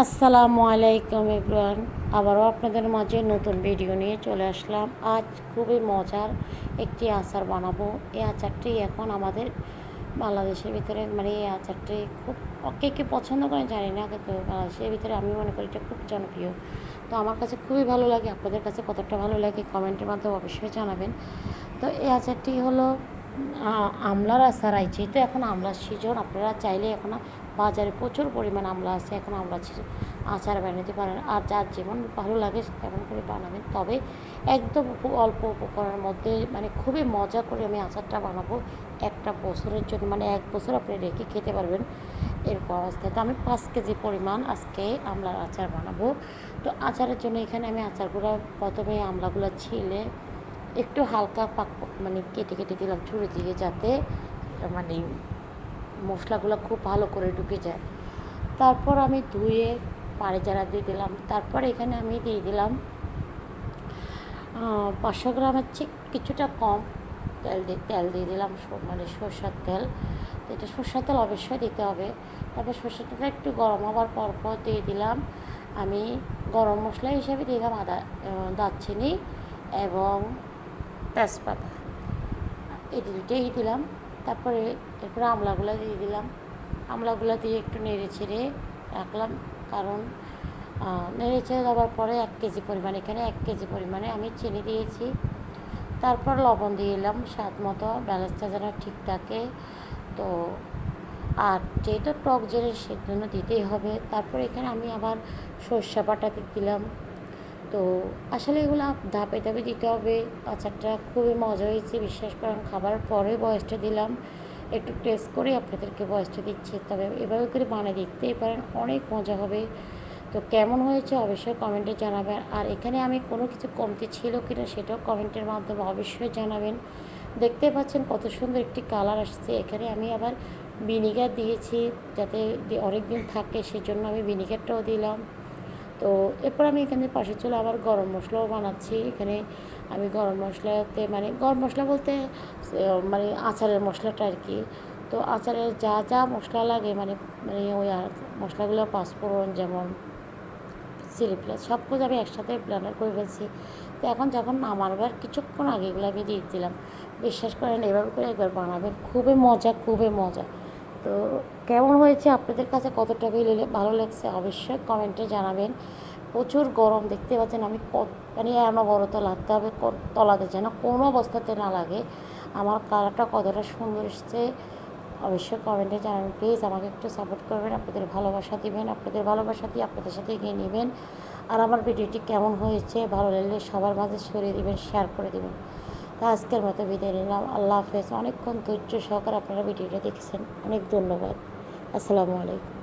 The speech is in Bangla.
আসসালামু আলাইকুম ইব্রান আবারও আপনাদের মাঝে নতুন ভিডিও নিয়ে চলে আসলাম। আজ খুবই মজার একটি আচার বানাবো। এই আচারটি এখন আমাদের বাংলাদেশের ভিতরে মানে এই আচারটি খুব, কে কে পছন্দ করে জানি না, কিন্তু বাংলাদেশের ভিতরে আমি মনে করি এটা খুব জনপ্রিয়। তো আমার কাছে খুবই ভালো লাগে, আপনাদের কাছে কতটা ভালো লাগে কমেন্টের মাধ্যমে অবশ্যই জানাবেন। তো এই আচারটি হলো আমলার আচার আইছে তো এখন আমলার সিজন, আপনারা চাইলে এখন বাজারে প্রচুর পরিমাণ আমলা আছে, এখন আমলা আচার বানাতে পারেন। আর যার যেমন ভালো লাগে তেমন করে বানাবেন। তবে একদম খুব অল্প উপকরণের মধ্যে মানে খুবই মজা করে আমি আচারটা বানাবো একটা বছরের জন্য। মানে এক বছর আপনি রেখে খেতে পারবেন এরকম অবস্থায় তো আমি পাঁচ কেজি পরিমাণ আজকে আমলার আচার বানাবো। তো আচারের জন্য এখানে আমি আচারগুলো প্রথমে আমলাগুলো ছিলে, একটু হালকা পাক মানে কেটে কেটে দিলাম ছুরি দিয়ে যাতে মানে মশলাগুলো খুব ভালো করে ঢুকে যায়। তারপর আমি ধুয়ে পাড়ে জারা দিয়ে দিলাম। তারপর এখানে আমি দিয়ে দিলাম পাঁচশো গ্রামের চেয়ে কিছুটা কম তেল দিয়ে তেল দিয়ে দিলাম মানে সরষের তেল। এটা সরষের তেল অবশ্যই দিতে হবে। তারপর সরষের তেলটা একটু গরম হওয়ার পর পর দিয়ে দিলাম। আমি গরম মশলা হিসেবে দিলাম আদা দারচিনি এবং তেজপাতা। এই দুটোই দিলাম। তারপরে এরপরে আমলাগুলো দিয়ে দিলাম। আমলাগুলো দিয়ে একটু নেড়ে ছেড়ে রাখলাম, কারণ নেড়ে ছেড়ে দেওয়ার পরে এক কেজি পরিমাণ, এখানে এক কেজি পরিমাণে আমি চিনি দিয়েছি। তারপর লবণ দিয়ে দিলাম, স্বাদ মতো, ব্যালেন্সটা যেন ঠিক থাকে। তো, আর যেহেতু টক জিনিস সেজন্য দিতেই হবে, তারপর এখানে আমি আবার সর্ষে বাটা দিলাম। তো আসলে এগুলো ধাপে ধাপে দিতে হবে। আচারটা খুবই মজা হয়েছে, বিশ্বাস করেন, খাবার পরে বয়সটা দিলাম। একটু টেস্ট করে আপনাদেরকে বয়সটা দিচ্ছি। তবে এভাবে করে বানিয়ে দেখতেই পারেন, অনেক মজা হবে। তো কেমন হয়েছে অবশ্যই কমেন্টে জানাবেন। আর এখানে আমি কোনো কিছু কমতি ছিল কিনা সেটাও কমেন্টের মাধ্যমে অবশ্যই জানাবেন। দেখতে পাচ্ছেন কত সুন্দর একটি কালার আসছে। এখানে আমি আবার ভিনিগার দিয়েছি, যাতে অনেক দিন থাকে, সেজন্য আমি ভিনিগারটাও দিলাম। তো এরপর আমি এখানে পাশে চলে আবার গরম মশলাও বানাচ্ছি। এখানে আমি গরম মশলাতে মানে গরম মশলা বলতে মানে আচারের মশলাটা আর কি। তো আচারের যা যা মশলা লাগে মানে মানে ওই মশলাগুলো, পাঁচফোড়ন যেমন, চিলি প্লেস সব কিছু আমি একসাথে ব্লেন্ডার করে ফেলছি। তো এখন যখন নামাবার কিছুক্ষণ আগে এগুলো আমি দিয়ে দিলাম। বিশ্বাস করেন, এভাবে করে একবার বানাবেন, খুবই মজা খুবই মজা। তো কেমন হয়েছে? আপনাদের কাছে কতটা বেলে ভালো লাগছে? অবশ্যই কমেন্টে জানাবেন। প্রচুর গরম, দেখতে পাচ্ছেন আমি কত মানে অনবরত লাগতে হবে তলাতে যেন কোনো অবস্থাতে না লাগে। আমার কালারটা কতটা সুন্দর এসছে। অবশ্যই কমেন্টে জানাবেন। প্লিজ আমাকে একটু সাপোর্ট করবেন, আপনাদের ভালোবাসা দিবেন, আপনাদের ভালোবাসা দিয়ে আপনাদের সাথে এগিয়ে নেবেন। আর আমার ভিডিওটি কেমন হয়েছে, ভালো লাগলে সবার মাঝে ছড়িয়ে দিবেন শেয়ার করে দিবেন। তা আজকের মতো বিদায় নিলাম। আল্লাহ হাফেজ। অনেকক্ষণ ধৈর্য সহকারে আপনারা ভিডিওটা দেখেছেন। অনেক ধন্যবাদ। আসসালামু আলাইকুম।